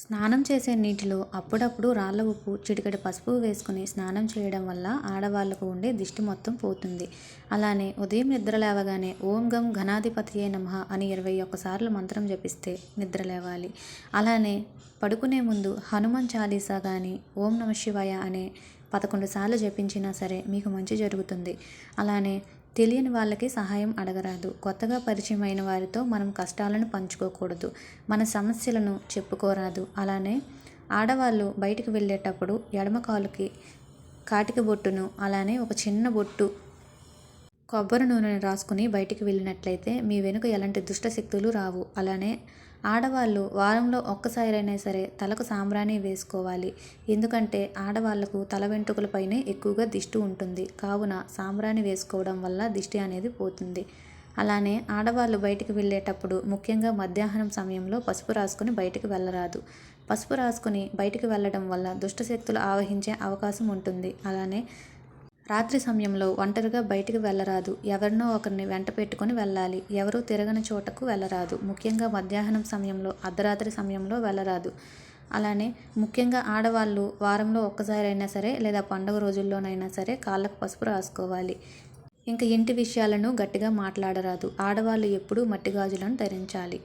స్నానం చేసే నీటిలో అప్పుడప్పుడు రాళ్ళ ఉప్పు చిటికెడు పసుపు వేసుకుని స్నానం చేయడం వల్ల ఆడవాళ్ళకు ఉండే దిష్టి మొత్తం పోతుంది. అలానే ఉదయం నిద్ర లేవగానే ఓం గం ఘనాధిపతియే నమః అని ఇరవై ఒక్కసార్లు మంత్రం జపిస్తే నిద్ర లేవాలి. అలానే పడుకునే ముందు హనుమాన్ చాలీసా కానీ ఓం నమ శివాయ అనే పదకొండు సార్లు జపించినా సరే మీకు మంచి జరుగుతుంది. అలానే తెలియని వాళ్ళకి సహాయం అడగరాదు. కొత్తగా పరిచయం అయిన వారితో మనం కష్టాలను పంచుకోకూడదు. మన సమస్యలను చెప్పుకోరాదు. అలానే ఆడవాళ్ళు బయటికి వెళ్ళేటప్పుడు ఎడమ కాలుకి కాటిక బొట్టును అలానే ఒక చిన్న బొట్టు కొబ్బరి నూనెను రాసుకుని బయటికి వెళ్ళినట్లయితే మీ వెనుక ఎలాంటి దుష్ట శక్తులు రావు. అలానే ఆడవాళ్ళు వారంలో ఒక్కసారైనా సరే తలకు సాంబ్రాణి వేసుకోవాలి. ఎందుకంటే ఆడవాళ్ళకు తల వెంట్రుకలపైనే ఎక్కువగా దిష్టి ఉంటుంది. కావున సాంబ్రాణి వేసుకోవడం వల్ల దిష్టి అనేది పోతుంది. అలానే ఆడవాళ్ళు బయటికి వెళ్ళేటప్పుడు ముఖ్యంగా మధ్యాహ్నం సమయంలో పసుపు రాసుకుని బయటికి వెళ్ళరాదు. పసుపు రాసుకుని బయటికి వెళ్ళడం వల్ల దుష్టశక్తులు ఆవహించే అవకాశం ఉంటుంది. అలానే రాత్రి సమయంలో ఒంటరిగా బయటికి వెళ్ళరాదు. ఎవరినో ఒకరిని వెంట పెట్టుకుని వెళ్ళాలి. ఎవరూ తిరగని చోటకు వెళ్ళరాదు. ముఖ్యంగా మధ్యాహ్నం సమయంలో అర్ధరాత్రి సమయంలో వెళ్ళరాదు. అలానే ముఖ్యంగా ఆడవాళ్ళు వారంలో ఒక్కసారైనా సరే లేదా పండుగ రోజుల్లోనైనా సరే కాళ్ళకు పసుపు రాసుకోవాలి. ఇంకా ఇంటి విషయాలను గట్టిగా మాట్లాడరాదు. ఆడవాళ్ళు ఎప్పుడూ మట్టి గాజులను ధరించాలి.